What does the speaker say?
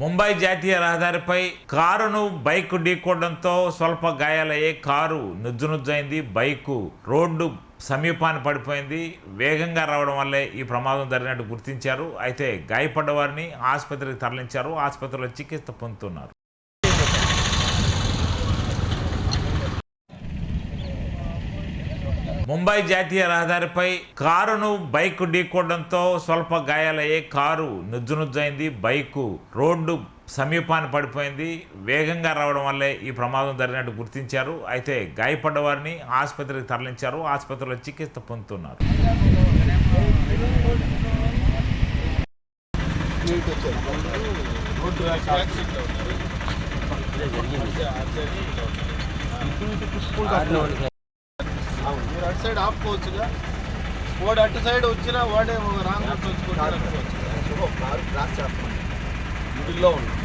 ముంబై జాతీయ రహదారిపై కారును బైక్ ఢీకొనడంతో స్వల్ప గాయాలయ్యే కారు నుజ్జు నుజ్జైంది బైకు రోడ్డు సమీపాన్ని పడిపోయింది. వేగంగా రావడం వల్లే ఈ ప్రమాదం జరిగినట్టు గుర్తించారు. అయితే గాయపడ్డ వారిని ఆసుపత్రికి తరలించారు. ఆసుపత్రిలో చికిత్స పొందుతున్నారు. ముంబై జాతీయ రహదారిపై కారును బైక్ ఢీకొనడంతో స్వల్ప గాయాలయ్యే కారు నుజ్జు నుజ్జైంది బైకు రోడ్డు సమీపాన్ని పడిపోయింది. వేగంగా రావడం వల్లే ఈ ప్రమాదం జరిగినట్టు గుర్తించారు. అయితే గాయపడ్డ వారిని ఆసుపత్రికి తరలించారు. ఆసుపత్రిలో చికిత్స పొందుతున్నారు. మీరు అటు సైడ్ ఆపుకోవచ్చుగా. వాడు అటు సైడ్ వచ్చినా వాడే రాంగ్ వచ్చి క్రాస్ మిడిల్లో ఉంది